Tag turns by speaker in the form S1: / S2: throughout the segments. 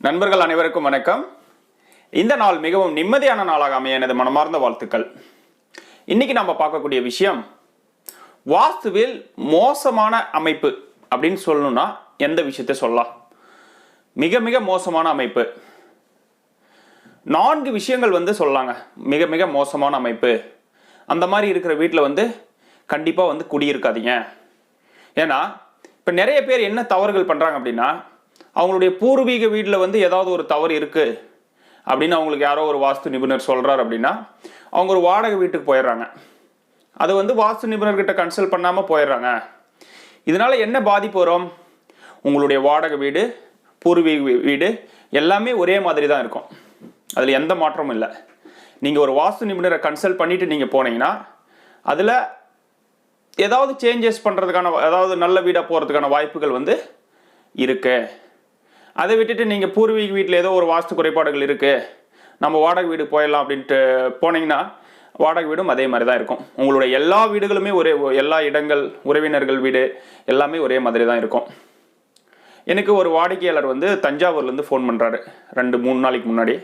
S1: நண்பர்கள் அனைவருக்கும் வணக்கம். இந்த நாள் மிகவும் நிம்மதியான நாளாக அமைய எனது மனமார்ந்த வாழ்த்துக்கள். இன்னைக்கு நம்ம பார்க்கக்கூடிய விஷயம் வாஸ்துவில் மோசமான அமைப்பு அப்படின்னு சொல்லணும்னா எந்த விஷயத்தை சொல்லலாம்? மிக மிக மோசமான அமைப்பு. நான்கு விஷயங்கள் வந்து சொல்லாங்க. மிக மிக மோசமான அமைப்பு. அந்த மாதிரி இருக்கிற வீட்டில் வந்து கண்டிப்பாக வந்து குடியிருக்காதீங்க. ஏன்னா இப்போ நிறைய பேர் என்ன தவறுகள் பண்ணுறாங்க அப்படின்னா அவங்களுடைய பூர்வீக வீட்டில் வந்து ஏதாவது ஒரு தவறு இருக்குது அப்படின்னு அவங்களுக்கு யாரோ ஒரு வாஸ்து நிபுணர் சொல்கிறார் அப்படின்னா அவங்க ஒரு வாடகை வீட்டுக்கு போயிடுறாங்க. அது வந்து வாஸ்து நிபுணர்கிட்ட கன்சல்ட் பண்ணாமல் போயிடுறாங்க. இதனால் என்ன பாதிப்பு வரும்? உங்களுடைய வாடகை வீடு பூர்வீக வீ- வீடு எல்லாமே ஒரே மாதிரி தான் இருக்கும். அதில் எந்த மாற்றமும் இல்லை. நீங்கள் ஒரு வாஸ்து நிபுணரை கன்சல்ட் பண்ணிவிட்டு நீங்கள் போனீங்கன்னா அதில் ஏதாவது சேஞ்சஸ் பண்ணுறதுக்கான ஏதாவது நல்ல வீடாக போகிறதுக்கான வாய்ப்புகள் வந்து இருக்குது அதை விட்டுட்டு நீங்கள் பூர்வீக வீட்டில் ஏதோ ஒரு வாஸ்து குறைபாடுகள் இருக்குது நம்ம வாடகை வீடு போயிடலாம் அப்படின்ட்டு போனீங்கன்னா வாடகை வீடும் அதே மாதிரி தான் இருக்கும். உங்களுடைய எல்லா வீடுகளுமே ஒரே எல்லா இடங்கள் உறவினர்கள் வீடு எல்லாமே ஒரே மாதிரி தான் இருக்கும். எனக்கு ஒரு வாடிக்கையாளர் வந்து தஞ்சாவூர்லேருந்து ஃபோன் பண்ணுறாரு ரெண்டு மூணு நாளைக்கு முன்னாடி.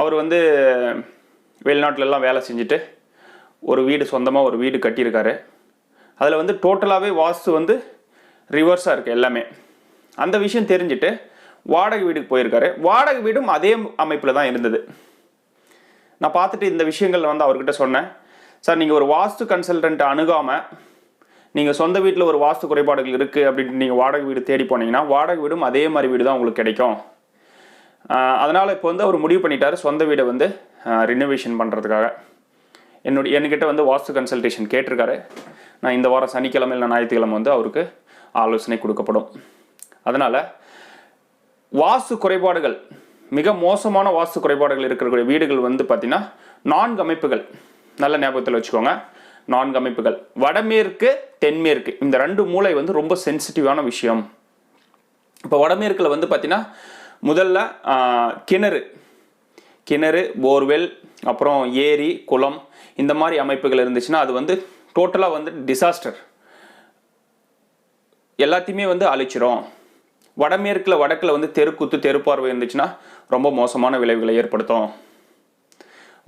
S1: அவர் வந்து வெளிநாட்டிலெல்லாம் வேலை செஞ்சுட்டு ஒரு வீடு சொந்தமாக ஒரு வீடு கட்டியிருக்காரு. அதில் வந்து டோட்டலாகவே வாஸ்து வந்து ரிவர்ஸாக இருக்குது எல்லாமே. அந்த விஷயம் தெரிஞ்சுட்டு வாடகை வீடுக்கு போயிருக்காரு. வாடகை வீடும் அதே அமைப்பில் தான் இருந்தது. நான் பார்த்துட்டு இந்த விஷயங்கள் வந்து அவர்கிட்ட சொன்னேன். சார் நீங்கள் ஒரு வாஸ்து கன்சல்டன்ட் அணுகாமல் நீங்கள் சொந்த வீட்டில் ஒரு வாஸ்து குறைபாடுகள் இருக்குது அப்படின்ட்டு நீங்கள் வாடகை வீடு தேடி போனீங்கன்னா வாடகை வீடும் அதே மாதிரி வீடு தான் உங்களுக்கு கிடைக்கும். அதனால் இப்போ வந்து அவர் முடிவு பண்ணிட்டார் சொந்த வீடை வந்து ரினோவேஷன் பண்ணுறதுக்காக என்னுடைய என்கிட்ட வந்து வாஸ்து கன்சல்டேஷன் கேட்டிருக்காரு. நான் இந்த வாரம் சனிக்கிழமை இல்லை ஞாயிற்றுக்கிழமை வந்து அவருக்கு ஆலோசனை கொடுக்கப்படும். அதனால் வாஸ்து குறைபாடுகள் மிக மோசமான வாஸ்து குறைபாடுகள் இருக்கக்கூடிய வீடுகள் வந்து பார்த்திங்கன்னா நான்கு அமைப்புகள். நல்ல ஞாபகத்தில் வச்சுக்கோங்க. நான்கு அமைப்புகள். வடமேற்கு தென்மேற்கு. இந்த ரெண்டு மூளை வந்து ரொம்ப சென்சிட்டிவான விஷயம். இப்போ வடமேற்கில் வந்து பார்த்தீங்கன்னா முதல்ல கிணறு. கிணறு போர்வெல் அப்புறம் ஏரி குளம் இந்த மாதிரி அமைப்புகள் இருந்துச்சுன்னா அது வந்து டோட்டலாக வந்து டிசாஸ்டர் எல்லாத்தையுமே வந்து அழிச்சிரும். வடமேற்கில் வடக்கில் வந்து தெருக்குத்து தெருப்பார்வை இருந்துச்சுன்னா ரொம்ப மோசமான விளைவுகளை ஏற்படுத்தும்.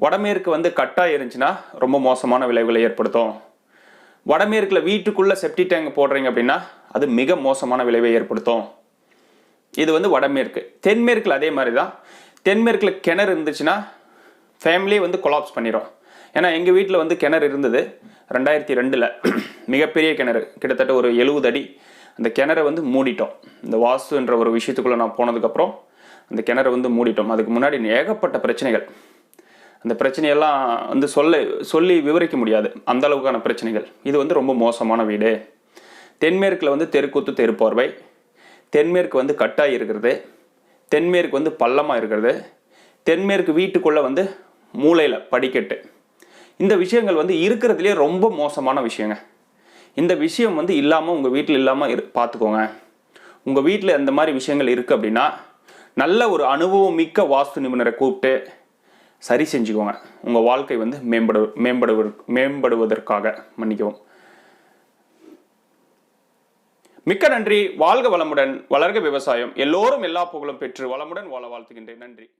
S1: வடமேற்கு வந்து கட்டாக இருந்துச்சுன்னா ரொம்ப மோசமான விளைவுகளை ஏற்படுத்தும். வடமேற்கில் வீட்டுக்குள்ளே செப்டி டேங்க் போடுறீங்க அப்படின்னா அது மிக மோசமான விளைவை ஏற்படுத்தும். இது வந்து வடமேற்கு. தென்மேற்கில் அதே மாதிரி தான் தென்மேற்கில் கிணறு இருந்துச்சுன்னா ஃபேமிலியே வந்து கொலாப்ஸ் பண்ணிடும் ஏன்னா எங்கள் வீட்டில் வந்து கிணறு இருந்தது ரெண்டாயிரத்தி ரெண்டில். மிகப்பெரிய கிணறு. கிட்டத்தட்ட ஒரு எழுபது அடி. அந்த கிணறை வந்து மூடிட்டோம். இந்த வாஸ்துன்ற ஒரு விஷயத்துக்குள்ளே நான் போனதுக்கப்புறம் அந்த கிணறை வந்து மூடிட்டோம். அதுக்கு முன்னாடி ஏகப்பட்ட பிரச்சனைகள். அந்த பிரச்சனையெல்லாம் வந்து சொல்ல சொல்லி விவரிக்க முடியாது. அந்த அளவுக்கான பிரச்சனைகள். இது வந்து ரொம்ப மோசமான வீடு. தென்மேற்கில் வந்து தெருக்கூத்து தெருப்போர்வை தென்மேற்கு வந்து கட்டாய் இருக்கிறது. தென்மேற்கு வந்து பள்ளமாக இருக்கிறது. தென்மேற்கு வீட்டுக்குள்ளே வந்து மூலையில் படிக்கட்டு. இந்த விஷயங்கள் வந்து இருக்கிறதுலே ரொம்ப மோசமான விஷயங்க. இந்த விஷயம் வந்து இல்லாமல் உங்கள் வீட்டில் இல்லாமல் இரு பார்த்துக்கோங்க உங்கள் வீட்டில் இந்த மாதிரி விஷயங்கள் இருக்குது அப்படின்னா நல்ல ஒரு அனுபவம் மிக்க வாஸ்து நிபுணரை கூப்பிட்டு சரி செஞ்சுக்கோங்க. உங்கள் வாழ்க்கை வந்து மேம்படு மேம்படுவ மேம்படுவதற்காக மன்னிக்கவும். மிக்க நன்றி. வாழ்க வளமுடன். வளர்க விவசாயம். எல்லோரும் எல்லா புகழும் பெற்று வளமுடன் வாழ வாழ்த்துகின்றேன். நன்றி.